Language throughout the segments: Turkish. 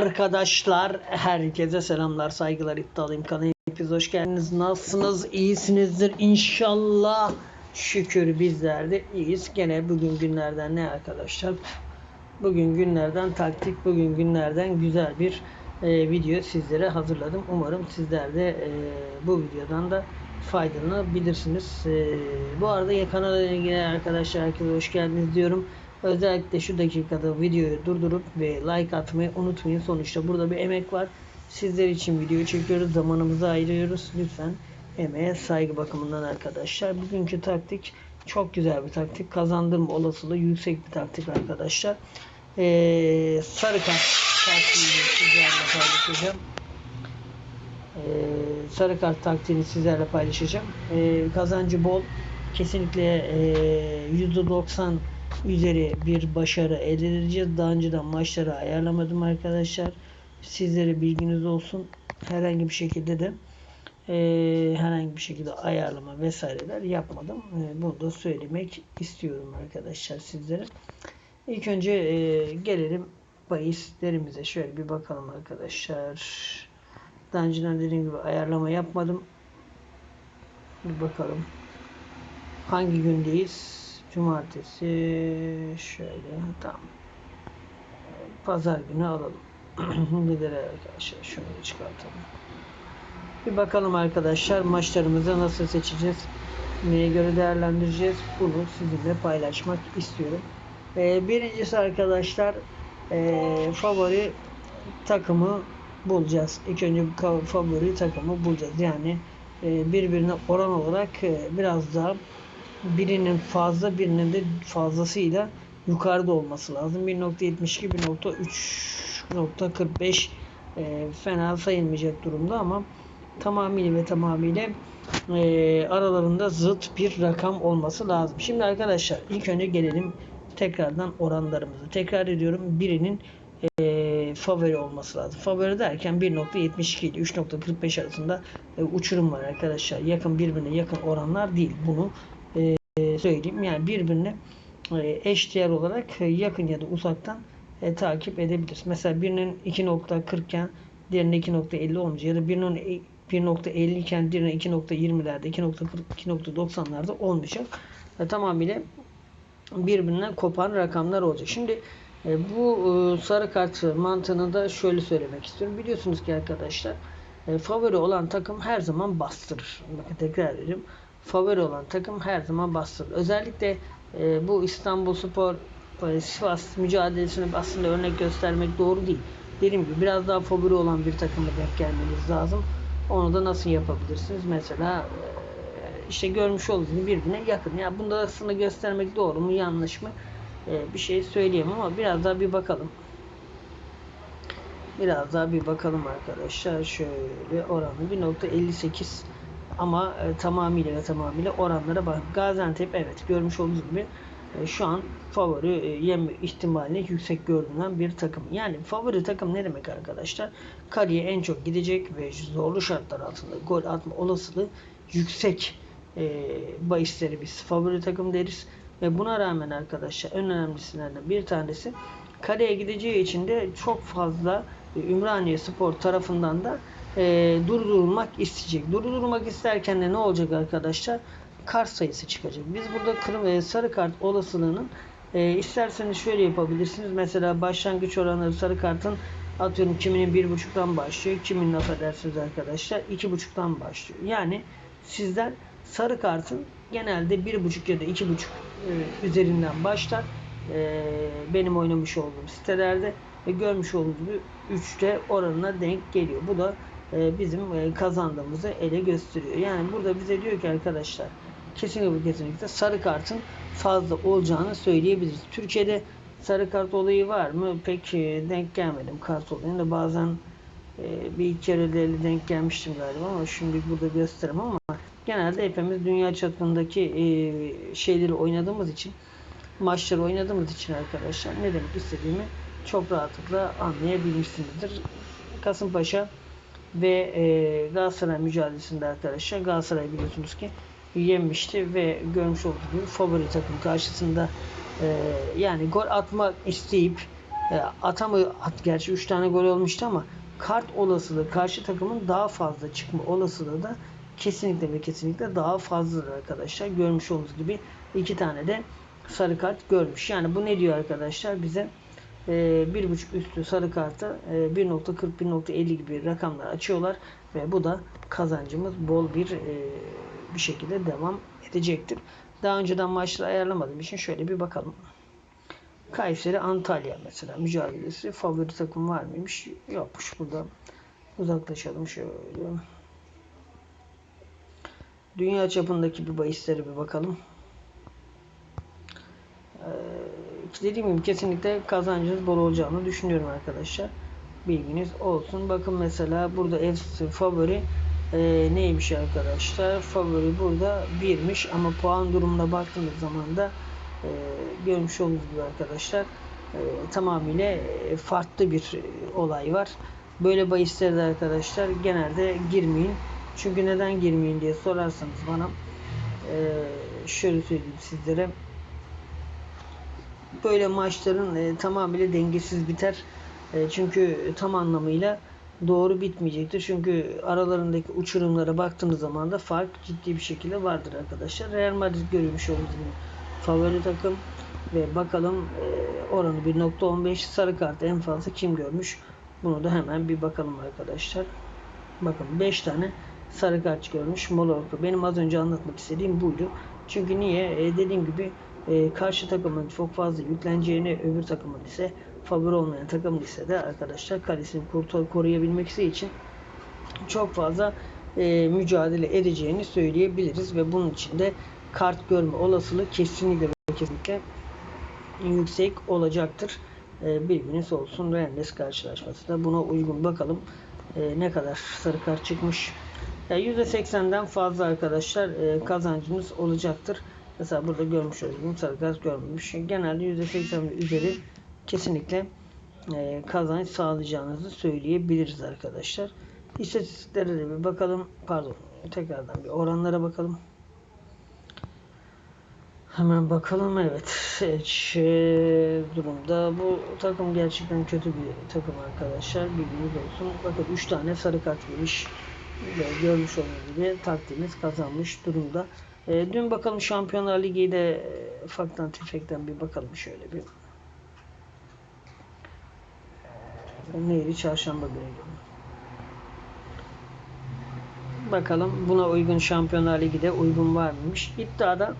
Arkadaşlar herkese selamlar saygılar iddialıyım. Kanalım hepiniz hoş geldiniz. Nasılsınız? İyisinizdir inşallah. Şükür bizler de iyiyiz. Gene bugün günlerden ne arkadaşlar? Bugün günlerden taktik bugün günlerden güzel bir e, video sizlere hazırladım. Umarım sizler de e, bu videodan da faydalanabilirsiniz. E, bu arada kanala ilgili arkadaşlar herkese hoş geldiniz diyorum Özellikle şu dakikada videoyu durdurup ve like atmayı unutmayın. Sonuçta burada bir emek var. Sizler için video çekiyoruz. Zamanımızı ayırıyoruz. Lütfen emeğe saygı bakımından arkadaşlar. Bugünkü taktik çok güzel bir taktik. Kazandırma olasılığı yüksek bir taktik arkadaşlar. Ee, sarı kart taktiğini sizlerle paylaşacağım. Ee, sarı kart taktiğini sizlerle paylaşacağım. Ee, kazancı bol. Kesinlikle e, %90 üzeri bir başarı elde edeceğiz. Daha önceden maçları ayarlamadım arkadaşlar. Sizlere bilginiz olsun. Herhangi bir şekilde de e, herhangi bir şekilde ayarlama vesaireler yapmadım. E, bunu da söylemek istiyorum arkadaşlar sizlere. İlk önce e, gelelim bahislerimize. Şöyle bir bakalım arkadaşlar. Daha önceden dediğim gibi ayarlama yapmadım. Bir bakalım. Hangi gündeyiz? Cumartesi şöyle tamam. Pazar günü alalım. Nedir arkadaşlar? Şunu çıkartalım. Bir bakalım arkadaşlar maçlarımızı nasıl seçeceğiz? Neye göre değerlendireceğiz? Bunu sizinle paylaşmak istiyorum. Ee, birincisi arkadaşlar e, favori takımı bulacağız. İlk önce favori takımı bulacağız. Yani e, birbirine oran olarak e, biraz daha birinin fazla birinin de fazlasıyla yukarıda olması lazım. 1.72 1.3 e, fena sayılmayacak durumda ama tamamıyla ve tamamıyla e, aralarında zıt bir rakam olması lazım. Şimdi arkadaşlar ilk önce gelelim tekrardan oranlarımızı. Tekrar ediyorum birinin e, favori olması lazım. Favori derken 1.72 ile 3.45 arasında e, uçurum var arkadaşlar. Yakın birbirine yakın oranlar değil. Bunu e, söyleyeyim. Yani birbirine e, eşdeğer olarak e, yakın ya da uzaktan e, takip edebiliriz. Mesela birinin 2.40 iken diğerinin 2.50 olmayacak ya da birinin 1.50 iken diğerinin 2.20'lerde 2.40 2.90'larda olmayacak. E, tamamıyla birbirinden kopan rakamlar olacak. Şimdi e, bu e, sarı kart mantığını da şöyle söylemek istiyorum. Biliyorsunuz ki arkadaşlar e, favori olan takım her zaman bastırır. Bakın tekrar ediyorum favori olan takım her zaman bastırır. Özellikle e, bu İstanbul Spor e, Sivas mücadelesini aslında örnek göstermek doğru değil. Dediğim gibi biraz daha favori olan bir takıma denk gelmeniz lazım. Onu da nasıl yapabilirsiniz? Mesela e, işte görmüş olduğunuz birbirine yakın. Ya yani bunda aslında göstermek doğru mu yanlış mı? E, bir şey söyleyemem ama biraz daha bir bakalım. Biraz daha bir bakalım arkadaşlar. Şöyle oranı 1.58 ama e, tamamıyla ve tamamıyla oranlara bak. Gaziantep evet görmüş olduğunuz gibi e, şu an favori e, yem ihtimalini yüksek görünen bir takım. Yani favori takım ne demek arkadaşlar? Kaleye en çok gidecek ve zorlu şartlar altında gol atma olasılığı yüksek e, bahisleri biz favori takım deriz. Ve buna rağmen arkadaşlar en önemlisinden bir tanesi kaleye gideceği için de çok fazla Ümraniye Spor tarafından da e, durdurulmak isteyecek. Durdurulmak isterken de ne olacak arkadaşlar? Kart sayısı çıkacak. Biz burada kırm e, sarı kart olasılığının e, isterseniz şöyle yapabilirsiniz. Mesela başlangıç oranı sarı kartın atıyorum kiminin bir buçuktan başlıyor. Kiminin affedersiniz arkadaşlar iki buçuktan başlıyor. Yani sizden sarı kartın genelde bir buçuk ya da iki buçuk e, üzerinden başlar. E, benim oynamış olduğum sitelerde ve görmüş olduğunuz gibi 3'te oranına denk geliyor. Bu da e, bizim e, kazandığımızı ele gösteriyor. Yani burada bize diyor ki arkadaşlar kesinlikle kesinlikle sarı kartın fazla olacağını söyleyebiliriz. Türkiye'de sarı kart olayı var mı? Pek e, denk gelmedim kart olayında. Bazen bir iki kere de denk gelmiştim galiba ama şimdi burada gösteremem ama genelde hepimiz dünya çapındaki şeyleri oynadığımız için maçları oynadığımız için arkadaşlar ne demek istediğimi çok rahatlıkla anlayabilmişsinizdir. Kasımpaşa ve e, Galatasaray mücadelesinde arkadaşlar Galatasaray biliyorsunuz ki yenmişti ve görmüş olduğunuz gibi favori takım karşısında e, yani gol atmak isteyip e, atamı at gerçi 3 tane gol olmuştu ama kart olasılığı karşı takımın daha fazla çıkma olasılığı da kesinlikle ve kesinlikle daha fazladır arkadaşlar. Görmüş olduğunuz gibi iki tane de sarı kart görmüş. Yani bu ne diyor arkadaşlar bize? E, bir buçuk üstü sarı kartı e, 1.40-1.50 gibi rakamlar açıyorlar ve bu da kazancımız bol bir e, bir şekilde devam edecektir. Daha önceden maçları ayarlamadığım için şöyle bir bakalım. Kayseri Antalya mesela mücadelesi favori takım var mıymış? Yokmuş burada. Uzaklaşalım şöyle. Dünya çapındaki bir bahislere bir bakalım. Ee, dediğim gibi kesinlikle kazancınız bol olacağını düşünüyorum arkadaşlar. Bilginiz olsun. Bakın mesela burada ev favori e, neymiş arkadaşlar? Favori burada birmiş ama puan durumuna baktığımız zaman da e, görmüş olduğunuz gibi arkadaşlar e, tamamıyla e, farklı bir e, olay var. Böyle bahislerde arkadaşlar genelde girmeyin. Çünkü neden girmeyin diye sorarsanız bana e, şöyle söyleyeyim sizlere böyle maçların e, tamamıyla dengesiz biter. E, çünkü tam anlamıyla doğru bitmeyecektir. Çünkü aralarındaki uçurumlara baktığımız zaman da fark ciddi bir şekilde vardır arkadaşlar. Real Madrid görülmüş olduğu gibi favori takım ve bakalım e, oranı 1.15 sarı kart en fazla kim görmüş? Bunu da hemen bir bakalım arkadaşlar. Bakın 5 tane sarı kart görmüş Mallorca. Benim az önce anlatmak istediğim buydu. Çünkü niye? E, dediğim gibi e, karşı takımın çok fazla yükleneceğini öbür takımın ise favori olmayan takımın ise de arkadaşlar kalesini koruyabilmek için çok fazla e, mücadele edeceğini söyleyebiliriz ve bunun için de kart görme olasılığı kesinlikle kesinlikle yüksek olacaktır. E, bilginiz olsun. Rennes karşılaşması da buna uygun. Bakalım e, ne kadar sarı kart çıkmış. Yani %80'den fazla arkadaşlar e, kazancınız olacaktır. Mesela burada görmüş olduğunuz sarı kart görmemiş. Genelde %80 üzeri kesinlikle e, kazanç sağlayacağınızı söyleyebiliriz arkadaşlar. İstatistiklere de bir bakalım. Pardon. Tekrardan bir oranlara bakalım. Hemen bakalım. Evet. Şey, durumda. Bu takım gerçekten kötü bir takım arkadaşlar. Bilginiz olsun. Bakın 3 tane sarı kart yemiş. Ve görmüş olduğunuz gibi taktiğimiz kazanmış durumda. E, dün bakalım Şampiyonlar Ligi'de e, ufaktan tefekten bir bakalım şöyle bir. E, neydi? Çarşamba günü. Bakalım buna uygun Şampiyonlar Ligi'de uygun var mıymış? İddiada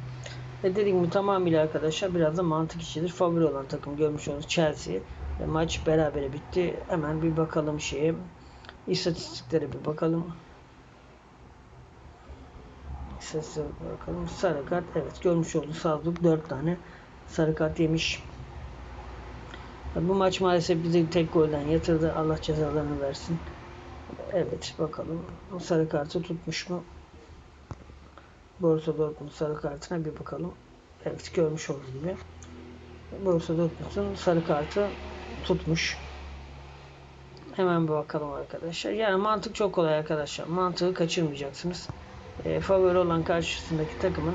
ve dediğim gibi tamamıyla arkadaşlar biraz da mantık işidir. Favori olan takım görmüş olduğunuz Chelsea. Ve maç berabere bitti. Hemen bir bakalım şeye. İstatistiklere bir bakalım. Sesle bakalım. Sarı kart. Evet görmüş olduğunuz Salzburg 4 tane sarı kart yemiş. Bu maç maalesef bizi tek golden yatırdı. Allah cezalarını versin. Evet bakalım. Sarı kartı tutmuş mu? Borussia Dortmund sarı kartına bir bakalım. Evet görmüş olduğunuz gibi. Borussia Dortmund'un sarı kartı tutmuş. Hemen bir bakalım arkadaşlar. Yani mantık çok kolay arkadaşlar. Mantığı kaçırmayacaksınız. E, favori olan karşısındaki takımın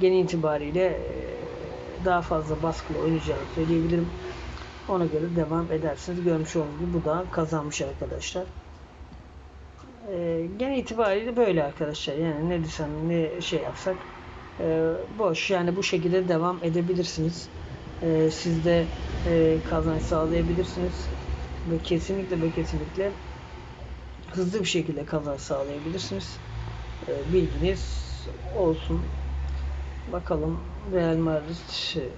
genel itibariyle e, daha fazla baskılı oynayacağını söyleyebilirim. Ona göre devam edersiniz. Görmüş olduğunuz gibi bu da kazanmış arkadaşlar. E, genel itibariyle böyle arkadaşlar. Yani ne desem ne şey yapsak e, boş. Yani bu şekilde devam edebilirsiniz. E, siz de e, kazanç sağlayabilirsiniz. Ve kesinlikle ve kesinlikle hızlı bir şekilde kazanç sağlayabilirsiniz. E, bilginiz olsun. Bakalım Real Madrid e,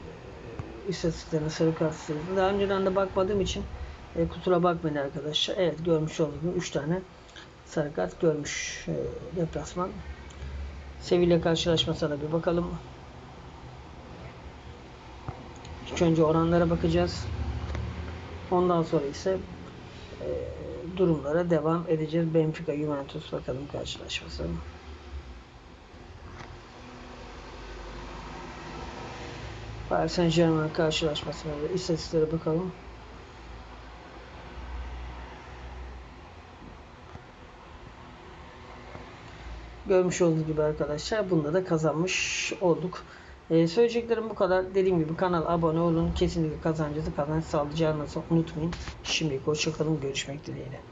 istatistiklerine sarı kart. Daha önceden de bakmadığım için e, kusura bakmayın arkadaşlar. Evet görmüş olduğunuz gibi 3 tane sarı kart görmüş e, deplasman. Sevilla karşılaşmasına da bir bakalım. İlk önce oranlara bakacağız. Ondan sonra ise e, durumlara devam edeceğiz. Benfica Juventus bakalım karşılaşması. Paris Saint Germain karşılaşmasına da istatistiklere bakalım. Görmüş olduğunuz gibi arkadaşlar bunda da kazanmış olduk. Ee, söyleyeceklerim bu kadar. Dediğim gibi kanala abone olun. Kesinlikle kazancınızı kazanç sağlayacağınızı unutmayın. Şimdilik hoşçakalın. Görüşmek dileğiyle.